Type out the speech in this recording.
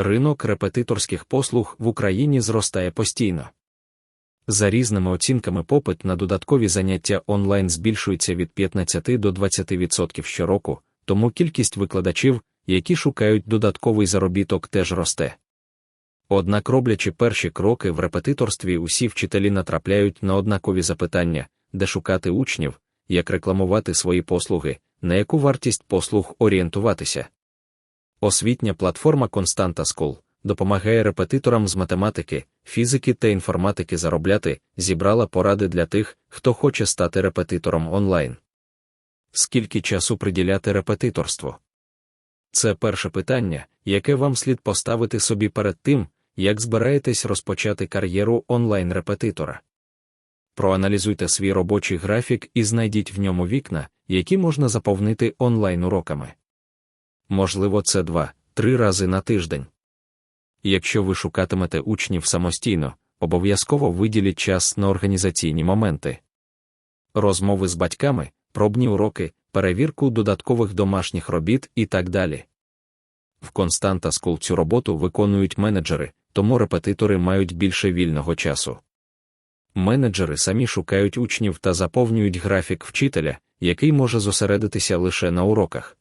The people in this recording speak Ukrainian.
Ринок репетиторських послуг в Україні зростає постійно. За різними оцінками, попит на додаткові заняття онлайн збільшується від 15 до 20% щороку, тому кількість викладачів, які шукають додатковий заробіток, теж росте. Однак, роблячи перші кроки в репетиторстві, усі вчителі натрапляють на однакові запитання, де шукати учнів, як рекламувати свої послуги, на яку вартість послуг орієнтуватися. Освітня платформа Constanta School допомагає репетиторам з математики, фізики та інформатики заробляти, зібрала поради для тих, хто хоче стати репетитором онлайн. Скільки часу приділяти репетиторству? Це перше питання, яке вам слід поставити собі перед тим, як збираєтесь розпочати кар'єру онлайн-репетитора. Проаналізуйте свій робочий графік і знайдіть в ньому вікна, які можна заповнити онлайн-уроками. Можливо, це два-три рази на тиждень. Якщо ви шукатимете учнів самостійно, обов'язково виділіть час на організаційні моменти. Розмови з батьками, пробні уроки, перевірку додаткових домашніх робіт і так далі. В Constanta School цю роботу виконують менеджери, тому репетитори мають більше вільного часу. Менеджери самі шукають учнів та заповнюють графік вчителя, який може зосередитися лише на уроках.